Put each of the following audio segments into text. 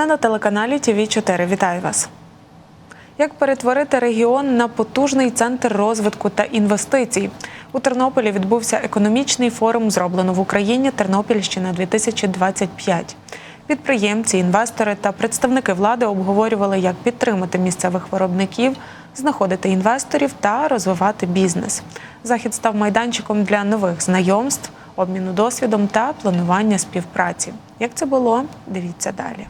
Новини на телеканалі ТВ 4 Вітаю вас. Як перетворити регіон на потужний центр розвитку та інвестицій? У Тернополі відбувся економічний форум Зроблено в Україні Тернопільщина 2025 Підприємці, інвестори та представники влади обговорювали, як підтримати місцевих виробників, знаходити інвесторів та розвивати бізнес. Захід став майданчиком для нових знайомств, обміну досвідом та планування співпраці. Як це було? Дивіться далі.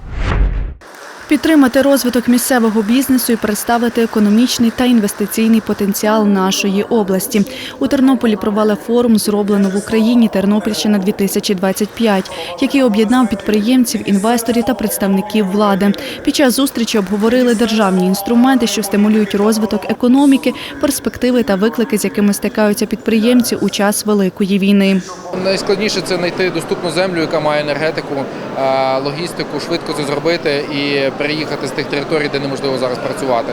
Підтримати розвиток місцевого бізнесу і представити економічний та інвестиційний потенціал нашої області. У Тернополі провели форум Зроблено в Україні Тернопільщина 2025 який об'єднав підприємців, інвесторів та представників влади. Під час зустрічі обговорили державні інструменти, що стимулюють розвиток економіки, перспективи та виклики, з якими стикаються підприємці у час великої війни. Найскладніше це знайти доступну землю, яка має енергетику, логістику, швидко це зробити і переїхати з тих територій, де неможливо зараз працювати.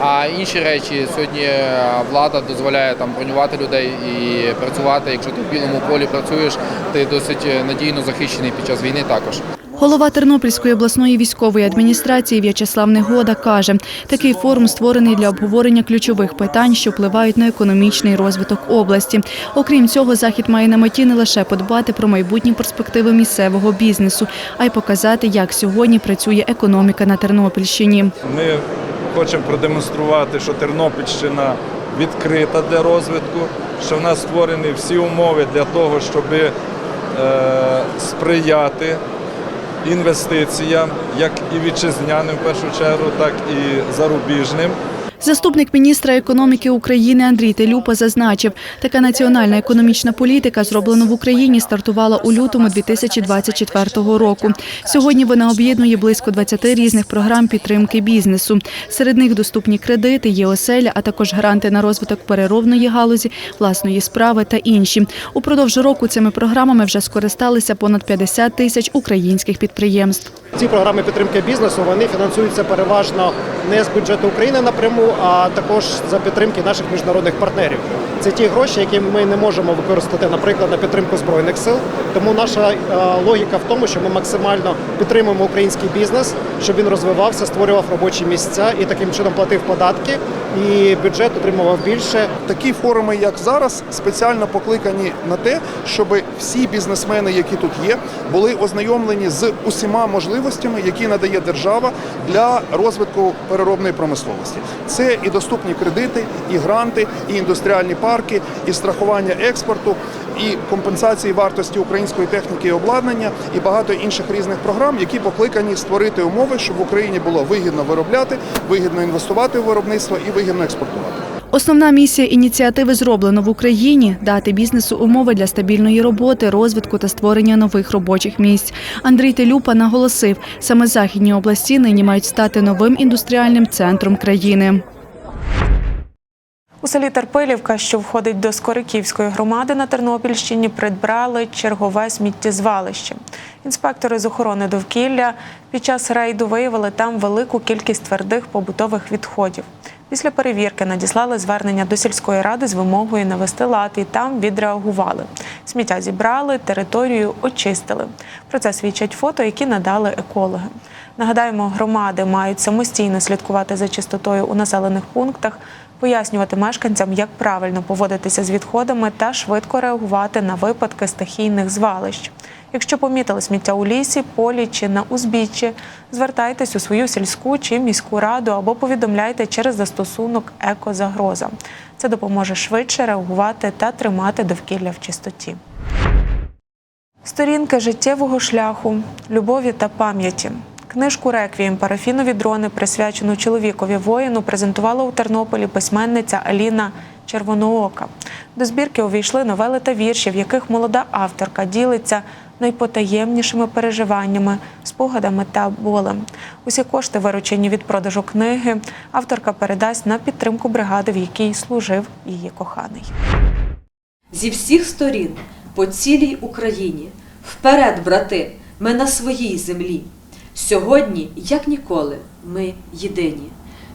А інші речі сьогодні е, влада дозволяє там бронювати людей і працювати. Якщо ти в білому полі працюєш, ти досить е, надійно захищений під час війни також. Голова Тернопільської обласної військової адміністрації В'ячеслав Негода каже, такий форум створений для обговорення ключових питань, що впливають на економічний розвиток області. Окрім цього, захід має на меті не лише подбати про майбутні перспективи місцевого бізнесу, а й показати, як сьогодні працює економіка на Тернопільщині. Ми хочемо продемонструвати, що Тернопільщина відкрита для розвитку, що в нас створені всі умови для того, щоб е, сприяти інвестиціям, як і вітчизняним в першу чергу, так і зарубіжним. Заступник міністра економіки України Андрій Телюпа зазначив, така національна економічна політика, зроблена в Україні, стартувала у лютому 2024 року. Сьогодні вона об'єднує близько 20 різних програм підтримки бізнесу. Серед них доступні кредити, є оселя, а також гранти на розвиток переробної галузі, власної справи та інші. Упродовж року цими програмами вже скористалися понад 50 тисяч українських підприємств. Ці програми підтримки бізнесу вони фінансуються переважно не з бюджету України напряму, а також за підтримки наших міжнародних партнерів. Це ті гроші, які ми не можемо використати, наприклад, на підтримку збройних сил. Тому наша е, логіка в тому, що ми максимально підтримуємо український бізнес, щоб він розвивався, створював робочі місця і таким чином платив податки, і бюджет отримував більше. Такі форуми, як зараз, спеціально покликані на те, щоб всі бізнесмени, які тут є, були ознайомлені з усіма можливостями, які надає держава для розвитку переробної промисловості. Це і доступні кредити, і гранти, і індустріальні парки, і страхування експорту, і компенсації вартості української техніки і обладнання, і багато інших різних програм, які покликані створити умови, щоб в Україні було вигідно виробляти, вигідно інвестувати в виробництво і вигідно експортувати. Основна місія ініціативи зроблено в Україні дати бізнесу умови для стабільної роботи, розвитку та створення нових робочих місць. Андрій Телюпа наголосив, саме західні області нині мають стати новим індустріальним центром країни. У селі Терпилівка, що входить до Скориківської громади на Тернопільщині, придбали чергове сміттєзвалище. Інспектори з охорони довкілля під час рейду виявили там велику кількість твердих побутових відходів. Після перевірки надіслали звернення до сільської ради з вимогою навести лад і там відреагували. Сміття зібрали, територію очистили. Про це свідчать фото, які надали екологи. Нагадаємо, громади мають самостійно слідкувати за чистотою у населених пунктах, пояснювати мешканцям, як правильно поводитися з відходами та швидко реагувати на випадки стихійних звалищ. Якщо помітили сміття у лісі, полі чи на узбіччі, звертайтесь у свою сільську чи міську раду або повідомляйте через застосунок Екозагроза. Це допоможе швидше реагувати та тримати довкілля в чистоті. Сторінки життєвого шляху, любові та пам'яті. Книжку Реквієм парафінові дрони, присвячену чоловікові воїну, презентувала у Тернополі письменниця Аліна Червоноока. До збірки увійшли новели та вірші, в яких молода авторка ділиться найпотаємнішими переживаннями, спогадами та болем. Усі кошти, виручені від продажу книги, авторка передасть на підтримку бригади, в якій служив її коханий. Зі всіх сторін по цілій Україні. Вперед, брати, ми на своїй землі. Сьогодні, як ніколи, ми єдині.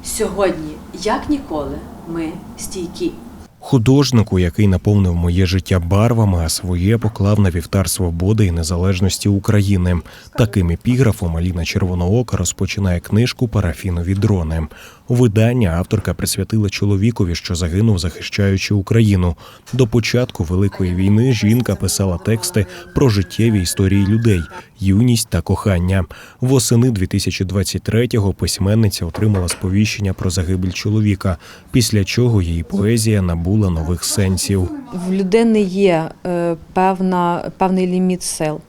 Сьогодні, як ніколи, ми стійкі. художнику, який наповнив моє життя барвами, а своє поклав на вівтар свободи і незалежності України. Таким епіграфом Аліна Червоноока розпочинає книжку Парафінові дрони. Видання авторка присвятила чоловікові, що загинув, захищаючи Україну. До початку Великої війни жінка писала тексти про життєві історії людей, юність та кохання. Восени 2023-го письменниця отримала сповіщення про загибель чоловіка, після чого її поезія набула нових сенсів. в людини є е, певна, певний ліміт сил.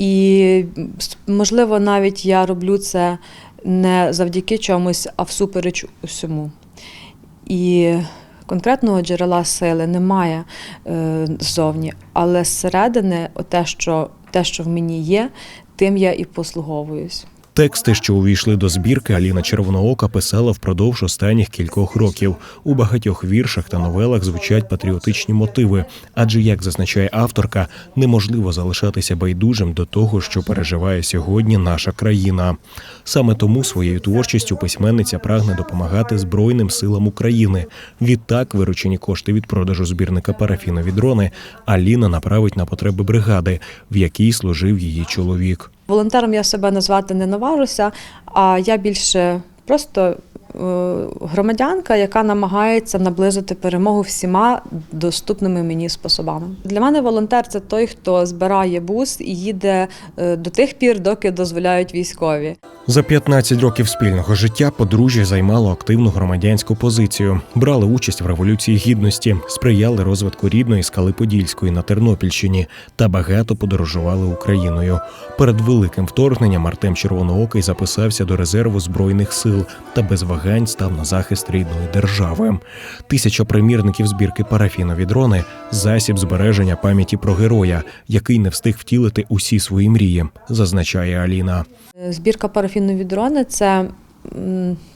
І, можливо, навіть я роблю це не завдяки чомусь, а всупереч усьому. І конкретного джерела сили немає е, ззовні, але зсередини те, що, те, що в мені є, тим я і послуговуюсь. Тексти, що увійшли до збірки, Аліна Червоноока писала впродовж останніх кількох років. У багатьох віршах та новелах звучать патріотичні мотиви, адже, як зазначає авторка, неможливо залишатися байдужим до того, що переживає сьогодні наша країна. Саме тому своєю творчістю письменниця прагне допомагати Збройним силам України. Відтак, виручені кошти від продажу збірника парафінові дрони Аліна направить на потреби бригади, в якій служив її чоловік. Волонтером я себе назвати не наважуся, а я більше просто е, громадянка, яка намагається наблизити перемогу всіма доступними мені способами. Для мене волонтер це той, хто збирає бус і їде е, до тих пір, доки дозволяють військові. За 15 років спільного життя подружжя займало активну громадянську позицію, брали участь в революції гідності, сприяли розвитку рідної скали Подільської на Тернопільщині та багато подорожували Україною. Перед великим вторгненням Артем Червоноокий записався до резерву збройних сил та без вагань став на захист рідної держави. Тисяча примірників збірки парафінові дрони засіб збереження пам'яті про героя, який не встиг втілити усі свої мрії, зазначає Аліна. Збірка парафінові дрони це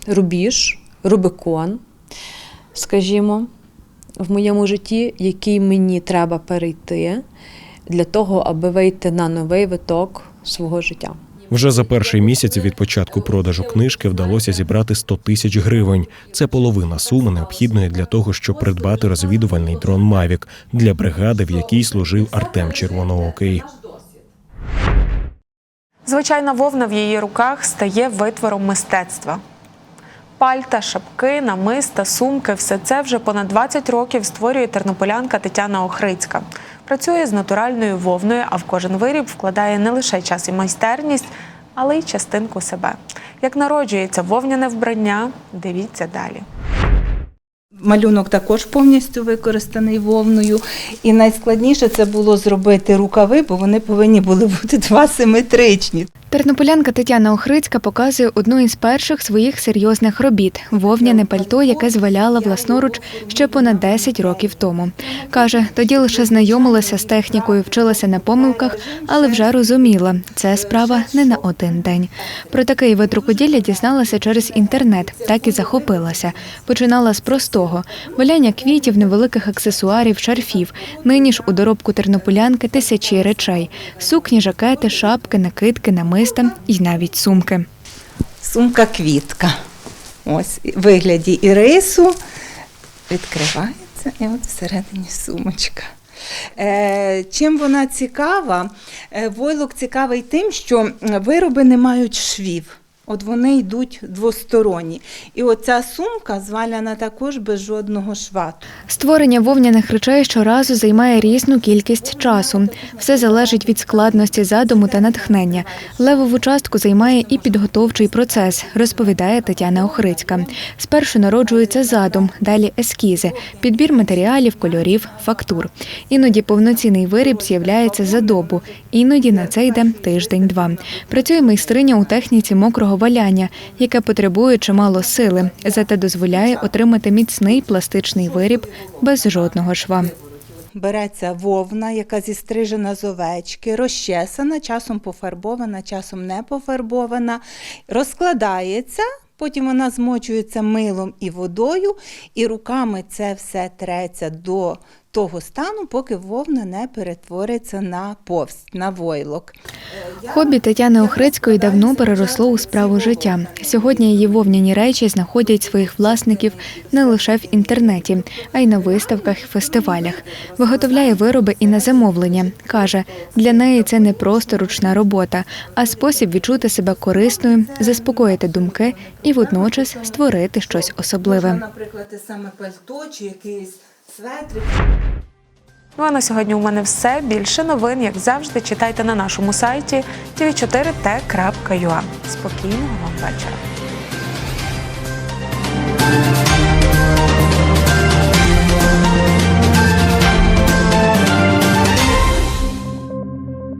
рубіж, рубикон, скажімо, в моєму житті, який мені треба перейти для того, аби вийти на новий виток свого життя. Вже за перший місяць від початку продажу книжки вдалося зібрати 100 тисяч гривень. Це половина суми необхідної для того, щоб придбати розвідувальний дрон Мавік для бригади, в якій служив Артем Червоноокий. Звичайна вовна в її руках стає витвором мистецтва. Пальта, шапки, намиста, сумки все це вже понад 20 років створює тернополянка Тетяна Охрицька. Працює з натуральною вовною, а в кожен виріб вкладає не лише час і майстерність, але й частинку себе. Як народжується вовняне вбрання, дивіться далі. Малюнок також повністю використаний вовною. І найскладніше це було зробити рукави, бо вони повинні були бути два симетричні. Тернополянка Тетяна Охрицька показує одну із перших своїх серйозних робіт вовняне пальто, яке зваляла власноруч ще понад 10 років тому. Каже, тоді лише знайомилася з технікою, вчилася на помилках, але вже розуміла, це справа не на один день. Про такий вид рукоділля дізналася через інтернет, так і захопилася. Починала з простого валяння квітів, невеликих аксесуарів, шарфів. Нині ж у доробку тернополянки тисячі речей: сукні, жакети, шапки, накидки, намиста і навіть сумки. Сумка-квітка. Ось в вигляді ірису. Відкривається і от всередині сумочка. Е, чим вона цікава? Е, войлок цікавий тим, що вироби не мають швів. От вони йдуть двосторонні. І оця сумка зваляна також без жодного шва. Створення вовняних речей щоразу займає різну кількість часу. Все залежить від складності задуму та натхнення. Левову частку займає і підготовчий процес, розповідає Тетяна Охрицька. Спершу народжується задум, далі ескізи, підбір матеріалів, кольорів, фактур. Іноді повноцінний виріб з'являється за добу, іноді на це йде тиждень-два. Працює майстриня у техніці мокрого валяння, яке потребує чимало сили, зате дозволяє отримати міцний пластичний виріб без жодного шва. Береться вовна, яка зістрижена з овечки, розчесана, часом пофарбована, часом не пофарбована, розкладається. Потім вона змочується милом і водою, і руками це все треться до того стану, поки вовна не перетвориться на повсть, на войлок. Хобі Тетяни Охрицької давно переросло у справу життя. Сьогодні її вовняні речі знаходять своїх власників не лише в інтернеті, а й на виставках і фестивалях. Виготовляє вироби і на замовлення. каже, для неї це не просто ручна робота, а спосіб відчути себе корисною, заспокоїти думки і водночас створити щось особливе. Наприклад, те саме пальто чи якийсь светрик. Ну а на сьогодні у мене все. Більше новин, як завжди, читайте на нашому сайті tv4t.ua. Спокійного вам вечора.